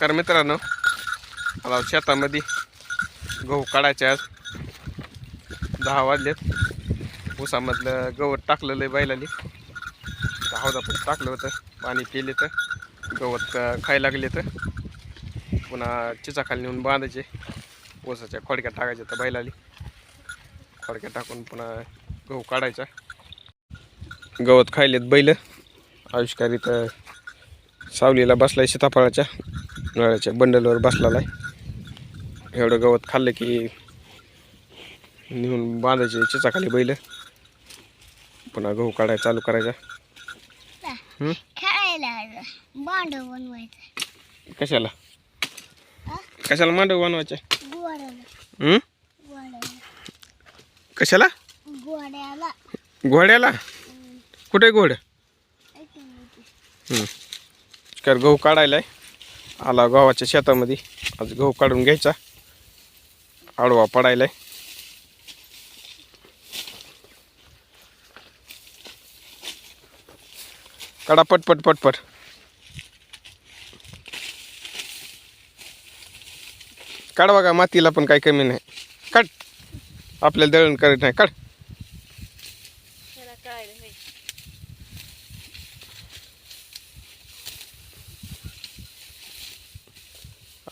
तर मित्रांनो मला शेतामध्ये गहू काढायचे आज. दहा वाजलेत. ऊसामधलं गवत टाकलेलं आहे बैलाली हौदा पण टाकलं होतं. पाणी पिले तर गवत खायला लागले तर पुन्हा चिचाखाली नेऊन बांधायचे. ऊसाच्या खोडक्या टाकायच्या तर बैलाली खोडक्या टाकून पुन्हा गहू काढायचा. गवत खायलेत बैल. आविष्कारी तर सावलीला बसलाय सीताफळाच्या. नळाच्या बंडलवर बसलेला आहे एवढं गवत खाल्लं की नेऊन बांधायचे चिचाखाली बैल. पुन्हा गहू काढायला चालू करायचा. कशाला? कशाला मांडव बनवायचे? कशाला? घोड्याला? कुठे घोड. कर गहू काढायलाय. आला गव्हाच्या शेतामध्ये. आज गहू काढून घ्यायचा. आडवा पडायला काढा पटपट पटपट काढ बघा मातीला पण काही कमी नाही. काढ. आपल्याला दळण करत नाही. काढ.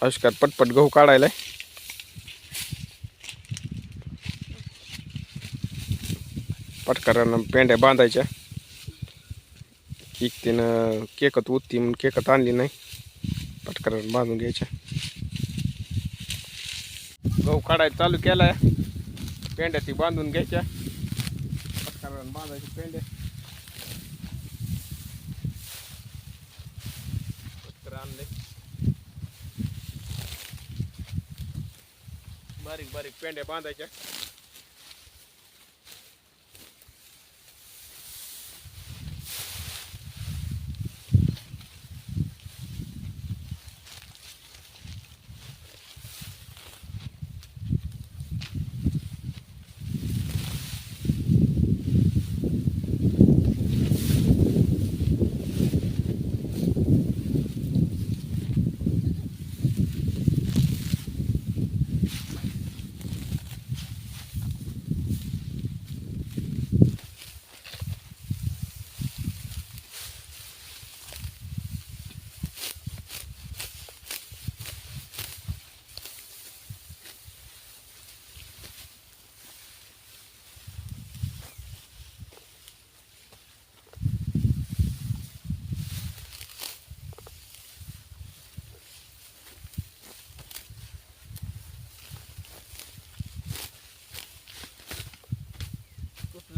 आविष्कार पटपट गहू काढायला पटकरानं पेंड्या बांधायच्या. केक तिनं केकत उत्ती म्हणून केकत आणली नाही. पटकरानं बांधून घ्यायच्या. गहू काढायला चालू केलाय. पेंड्या ती बांधून घ्यायच्या. पटकरानं बांधायच्या पेंड्या. पटकर आणले बारीक बारीक पेंड्या बांधायच्या कुठलं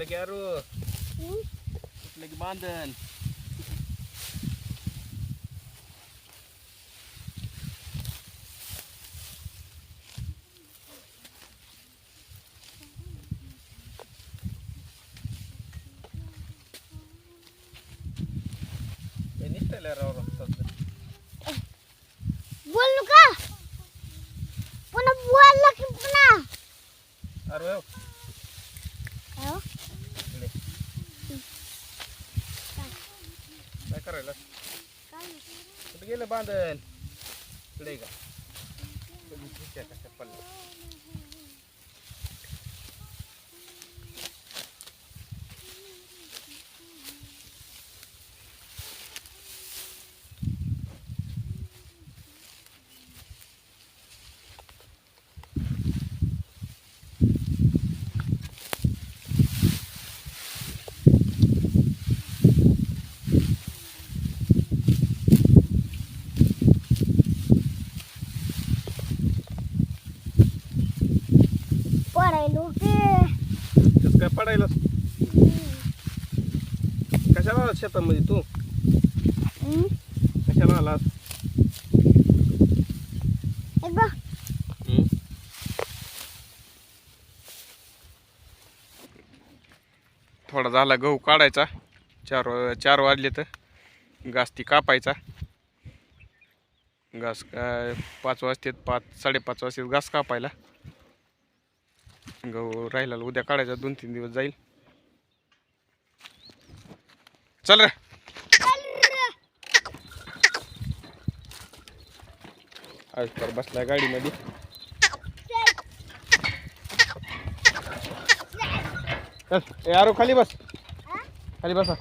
की अरू कुठलं की बांधन हे निघतंय राव रस्त्यात. बोलू का पुन्हा बोलला की पुन्हा अरे हो, हो? इकडे. काय करायला. कुठे गेलं बांधन इकडे का कधी पडायलो. की कसं काय पडायला? कशाला आलास शेतामध्ये तू? कशाला आलास? हे बघ. थोडा झाला गहू काढायचा. चार वा- चार वाजले तर घास ती कापायचा. घास काय पाच वाजतेत पाच साडेपाच वाजतेत घास कापायला. गहू राहिला उद्या काढायचा दोन तीन दिवस जाईल. चल रे. आज तर बसलाय गाडीमध्ये. चल ए खाली बस. खाली बसा.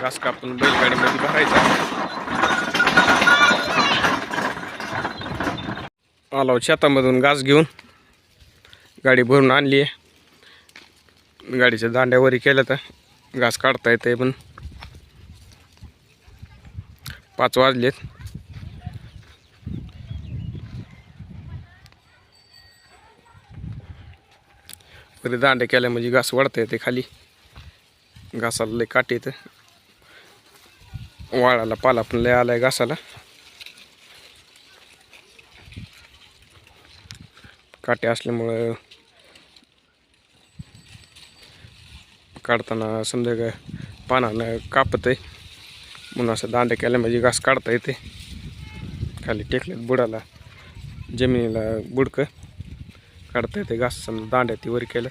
घास कापून बैलगाडीमध्ये भरायचा. आलो शेतामधून घास घेऊन गाडी भरून आणली आहे. गाडीच्या दांड्यावरी केलं तर घास काढता येते पण. पाच वाजलेत. वरी दांडे केल्या म्हणजे घास वाढता येते खाली. घासाला लय काटे येतं. वाळाला पाला पण लय आलाय घासाला. काटे असल्यामुळं काढताना समजा काय पानानं कापत आहे म्हणून असं दांडे केल्या म्हणजे घास काढता येते. खाली टेकलेत बुडाला जमिनीला बुडकं. काढता येते घास समजा दांड्या ती वर केलं.